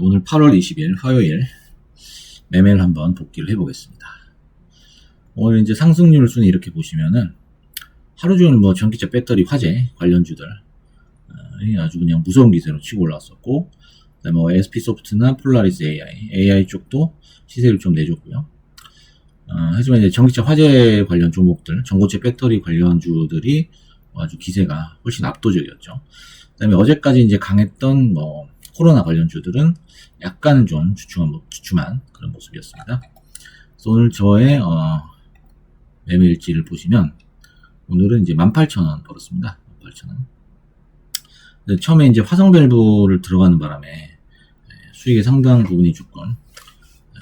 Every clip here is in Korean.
오늘 8월 20일 화요일 매매를 한번 복귀를 해보겠습니다. 오늘 이제 상승률 순위 이렇게 보시면은 하루 종일 뭐 전기차 배터리 화재 관련주들 어, 아주 그냥 무서운 기세로 치고 올라왔었고 그다음에 뭐 SP 소프트나 폴라리스 AI, AI 쪽도 시세를 좀 내줬고요. 어, 하지만 이제 전기차 화재 관련 종목들, 전고체 배터리 관련주들이 아주 기세가 훨씬 압도적이었죠. 그다음에 어제까지 이제 강했던 뭐 코로나 관련주들은 약간 좀 주춤한, 주춤한 그런 모습이었습니다. 그래서 오늘 저의 어, 매매 일지를 보시면 오늘은 이제 18,000원 벌었습니다. 18,000원. 처음에 이제 화성 밸브를 들어가는 바람에 예, 수익의 상당 부분이 조금 예,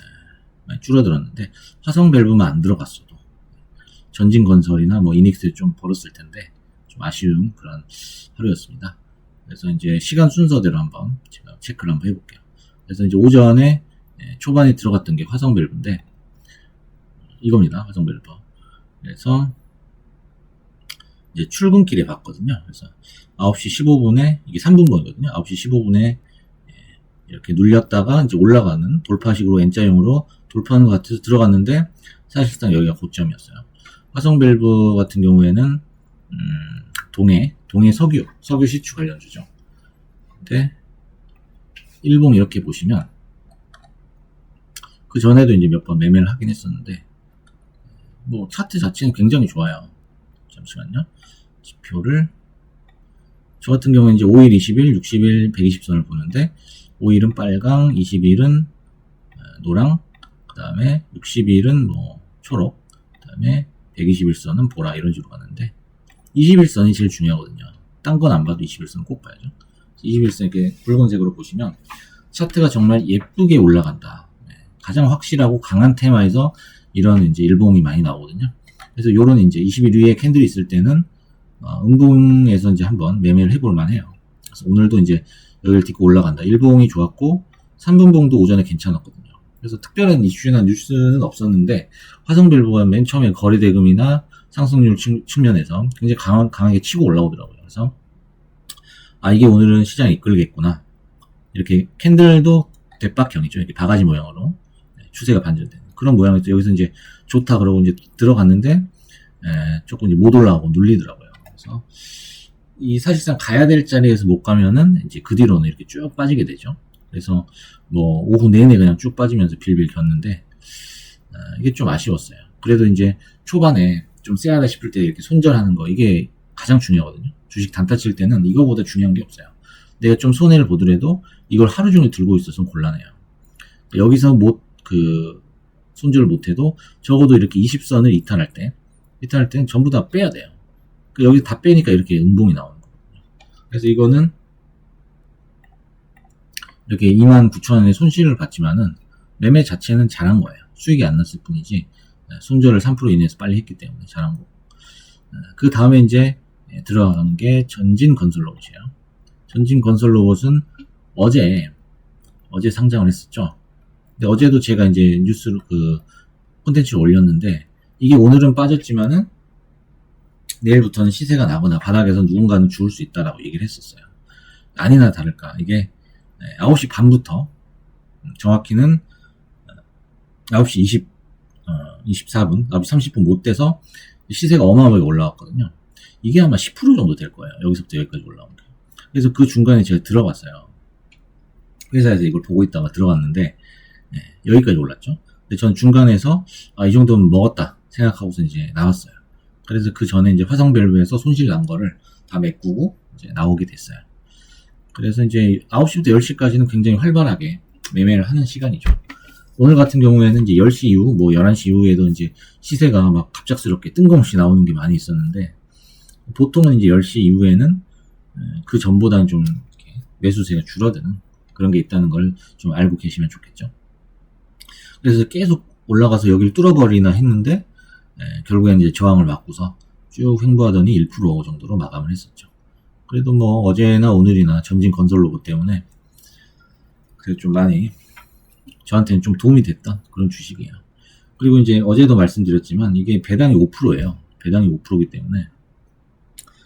많이 줄어들었는데 화성 밸브만 안 들어갔어도 전진건설이나 뭐 이닉스에 좀 벌었을 텐데 좀 아쉬운 그런 하루였습니다. 그래서 이제 시간 순서대로 한번 제가 체크를 한번 해볼게요. 그래서 이제 오전에 예, 초반에 들어갔던 게 화성 밸브인데 이겁니다. 화성 밸브. 그래서 이제 출근길에 봤거든요. 그래서 9시 15분에 이게 3분번이거든요. 9시 15분에 이렇게 눌렸다가 이제 올라가는 돌파식으로 N자형으로 돌파하는 것 같아서 들어갔는데 사실상 여기가 고점이었어요. 화성 밸브 같은 경우에는 음, 동해 동해 석유 석유 시추 관련주죠. 근데 일봉 이렇게 보시면 그 전에도 이제 몇 번 매매를 하긴 했었는데 뭐 차트 자체는 굉장히 좋아요. 잠시만요. 지표를 저 같은 경우는 이제 5일, 20일, 60일, 120선을 보는데 5일은 빨강, 20일은 노랑, 그 다음에 60일은 뭐 초록, 그 다음에 121선은 보라 이런 식으로 가는데 21선이 제일 중요하거든요. 딴 건 안 봐도 21선 꼭 봐야죠. 21선 이렇게 붉은색으로 보시면 차트가 정말 예쁘게 올라간다. 네, 가장 확실하고 강한 테마에서 이런 이제 일봉이 많이 나오거든요. 그래서 요런 이제 20일 위에 캔들이 있을 때는 어, 음봉에서 이제 한번 매매를 해볼 만해요. 그래서 오늘도 이제 여기를 딛고 올라간다. 일봉이 좋았고 3분봉도 오전에 괜찮았거든요. 그래서 특별한 이슈나 뉴스는 없었는데 화성밸브가 맨 처음에 거래대금이나 상승률 측면에서 굉장히 강한, 강하게 치고 올라오더라고요. 그래서 아 이게 오늘은 시장이 이끌겠구나. 이렇게 캔들도 대박형이죠. 이렇게 바가지 모양으로 네, 추세가 반전되는 그런 모양이죠. 여기서 이제 좋다 그러고 이제 들어갔는데 에, 조금 이제 못 올라가고 눌리더라고요. 그래서 이 사실상 가야 될 자리에서 못 가면은 이제 그 뒤로는 이렇게 쭉 빠지게 되죠. 그래서 뭐 오후 내내 그냥 쭉 빠지면서 빌빌 겼는데 어, 이게 좀 아쉬웠어요. 그래도 이제 초반에 좀 쎄하다 싶을 때 이렇게 손절하는 거 이게 가장 중요하거든요. 주식 단타 칠 때는 이거보다 중요한 게 없어요. 내가 좀 손해를 보더라도 이걸 하루 종일 들고 있어서 곤란해요. 여기서 못 그 손절을 못해도 적어도 이렇게 20선을 이탈할 때 이탈할 때는 전부 다 빼야 돼요. 그 여기 다 빼니까 이렇게 음봉이 나오는 거거든요. 그래서 이거는 이렇게 29,000원의 손실을 봤지만은 매매 자체는 잘한 거예요. 수익이 안 났을 뿐이지 손절을 3% 이내에서 빨리 했기 때문에 잘한 거고. 그 다음에 이제 들어간 게 전진 건설 로봇이에요. 전진 건설 로봇은 어제 어제 상장을 했었죠. 근데 어제도 제가 이제 뉴스로 그 콘텐츠를 올렸는데 이게 오늘은 빠졌지만은 내일부터는 시세가 나거나 바닥에서 누군가는 죽을 수 있다라고 얘기를 했었어요. 아니나 다를까 이게 9시 반부터 정확히는 9시 20, 어, 24분, 9시 30분 못 돼서 시세가 어마어마하게 올라왔거든요. 이게 아마 10% 정도 될 거예요. 여기서부터 여기까지 올라온 게. 그래서 그 중간에 제가 들어갔어요. 회사에서 이걸 보고 있다가 들어갔는데 네, 여기까지 올랐죠. 근데 전 중간에서 아, 이 정도면 먹었다 생각하고서 이제 나왔어요. 그래서 그 전에 이제 화성밸브에서 손실 난 거를 다 메꾸고 이제 나오게 됐어요. 그래서 이제 9시부터 10시까지는 굉장히 활발하게 매매를 하는 시간이죠. 오늘 같은 경우에는 이제 10시 이후, 뭐 11시 이후에도 이제 시세가 막 갑작스럽게 뜬금없이 나오는 게 많이 있었는데, 보통은 이제 10시 이후에는 그 전보다는 좀 매수세가 줄어드는 그런 게 있다는 걸 좀 알고 계시면 좋겠죠. 그래서 계속 올라가서 여기를 뚫어버리나 했는데, 예, 결국엔 이제 저항을 맞고서 쭉 횡보하더니 1% 정도로 마감을 했었죠. 그래도 뭐 어제나 오늘이나 전진 건설 로봇 때문에 그래도 좀 많이 저한테는 좀 도움이 됐던 그런 주식이에요. 그리고 이제 어제도 말씀드렸지만 이게 배당이 5%예요. 배당이 5%이기 때문에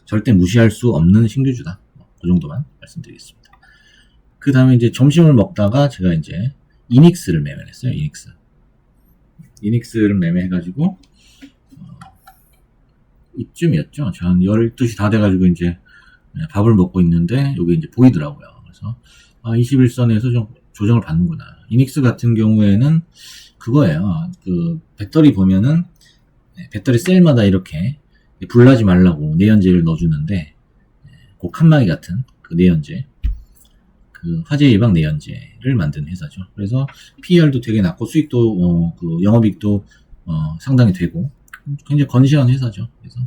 절대 무시할 수 없는 신규주다. 그 정도만 말씀드리겠습니다. 그 다음에 이제 점심을 먹다가 제가 이제 이닉스를 매매를 했어요. 이닉스. 이닉스를 매매해가지고, 어, 이쯤이었죠. 저한 12시 다 돼가지고 이제 네, 밥을 먹고 있는데, 여기 이제 보이더라고요. 그래서, 아, 21선에서 좀 조정을 받는구나. 이닉스 같은 경우에는 그거예요. 그, 배터리 보면은, 네, 배터리 셀마다 이렇게 불나지 말라고 내연제를 넣어주는데, 네, 그 칸막이 같은 그 내연제. 그 화재 예방 내연제를 만드는 회사죠. 그래서 PER도 되게 낮고 수익도 어, 그 영업이익도 어, 상당히 되고 굉장히 건실한 회사죠. 그래서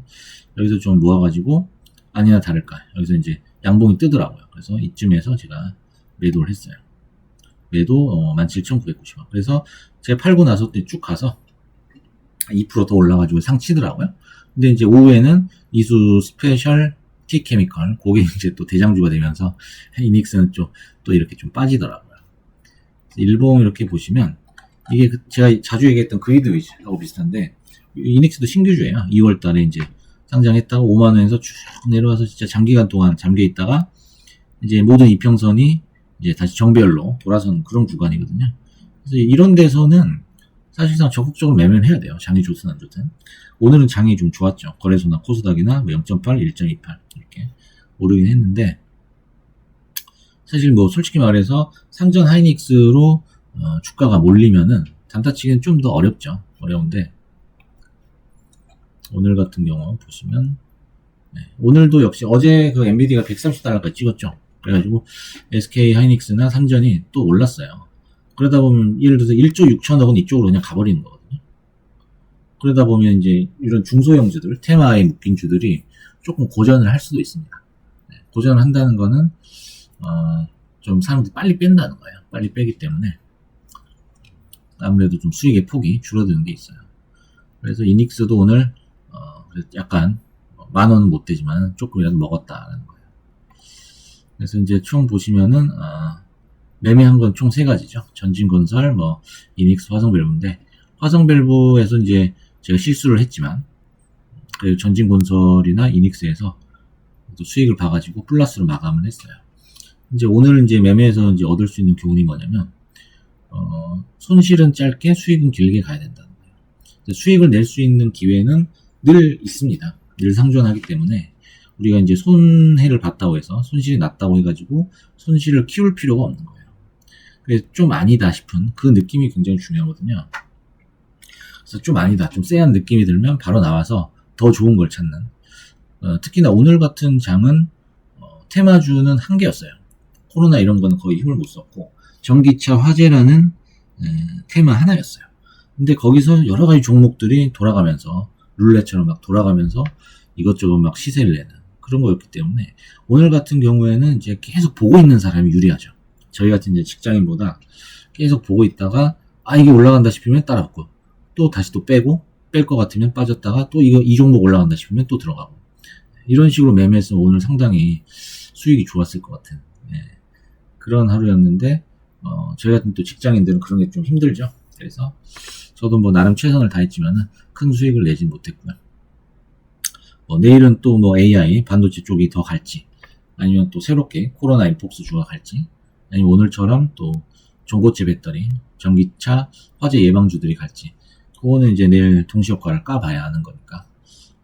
여기서 좀 모아가지고 아니나 다를까 여기서 이제 양봉이 뜨더라고요. 그래서 이쯤에서 제가 매도를 했어요. 어, 17,990원. 그래서 제가 팔고 나서 쭉 가서 2%더 올라가지고 상치더라고요. 근데 이제 오후에는 이수 스페셜 티 케미컬, 그게 이제 또 대장주가 되면서 이닉스는 좀, 또 이렇게 좀 빠지더라고요. 일봉 이렇게 보시면, 이게 그- 제가 자주 얘기했던 그리드 위즈하고 비슷한데, 이닉스도 신규주예요. 2월 달에 이제 상장했다가 5만 원에서 쭉 내려와서 진짜 장기간 동안 잠겨 있다가, 이제 모든 이평선이 이제 다시 정배열로 돌아선 그런 구간이거든요. 그래서 이런 데서는 사실상 적극적으로 매매를 해야 돼요. 장이 좋든 안 좋든. 오늘은 장이 좀 좋았죠. 거래소나 코스닥이나 0.8, 1.28 이렇게 오르긴 했는데 사실 뭐 솔직히 말해서 상전 하이닉스로 어, 주가가 몰리면은 단타치기는 좀 더 어렵죠. 어려운데 오늘 같은 경우 보시면 네, 오늘도 역시 어제 그 엔비디가 130달러까지 찍었죠. 그래가지고 SK 하이닉스나 삼전이 또 올랐어요. 그러다 보면 예를 들어서 1조 6천억은 이쪽으로 그냥 가버리는 거거든요. 그러다 보면 이제 이런 중소형주들, 테마에 묶인 주들이 조금 고전을 할 수도 있습니다. 네, 고전을 한다는 거는 어, 좀 사람들이 빨리 뺀다는 거예요. 빨리 빼기 때문에 아무래도 좀 수익의 폭이 줄어드는 게 있어요. 그래서 이닉스도 오늘 어, 약간 만 원은 못 되지만 조금이라도 먹었다라는 거예요. 그래서 이제 총 보시면은 어, 매매한 건 총 세 가지죠. 전진건설, 뭐 이닉스, 화성밸브인데 화성밸브에서 이제 제가 실수를 했지만 그 전진건설이나 이닉스에서 또 수익을 봐가지고 플러스로 마감을 했어요. 이제 오늘 이제 매매에서 이제 얻을 수 있는 교훈이 뭐냐면 어, 손실은 짧게 수익은 길게 가야 된다는 거예요. 수익을 낼 수 있는 기회는 늘 있습니다. 늘 상존하기 때문에 우리가 이제 손해를 봤다고 해서 손실이 났다고 해가지고 손실을 키울 필요가 없는 거예요. 그래서 좀 아니다 싶은 그 느낌이 굉장히 중요하거든요. 그래서 좀 아니다, 좀 쎄한 느낌이 들면 바로 나와서 더 좋은 걸 찾는. 어, 특히나 오늘 같은 장은 어, 테마주는 한 개였어요. 코로나 이런 거는 거의 힘을 못 썼고 전기차 화재라는 에, 테마 하나였어요. 근데 거기서 여러 가지 종목들이 돌아가면서 룰렛처럼 막 돌아가면서 이것저것 막 시세를 내는 그런 거였기 때문에 오늘 같은 경우에는 이제 계속 보고 있는 사람이 유리하죠. 저희 같은 이제 직장인보다 계속 보고 있다가 아 이게 올라간다 싶으면 따라붙고 또 다시 또 빼고 뺄 것 같으면 빠졌다가 또 이거 이 종목 올라간다 싶으면 또 들어가고 이런 식으로 매매해서 오늘 상당히 수익이 좋았을 것 같은 예, 그런 하루였는데 어, 저희 같은 또 직장인들은 그런 게 좀 힘들죠. 그래서 저도 뭐 나름 최선을 다했지만은 큰 수익을 내진 못했고요. 뭐 내일은 또 뭐 AI 반도체 쪽이 더 갈지 아니면 또 새롭게 코로나 인폭스 주가 갈지 아니면 오늘처럼 또 전고체 배터리 전기차 화재 예방주들이 갈지 그거는 이제 내일 동시효과를 까봐야 하는 거니까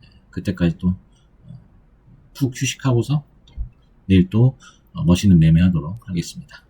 예, 그때까지 또 푹 휴식하고서 또 내일 또 어, 멋있는 매매하도록 하겠습니다.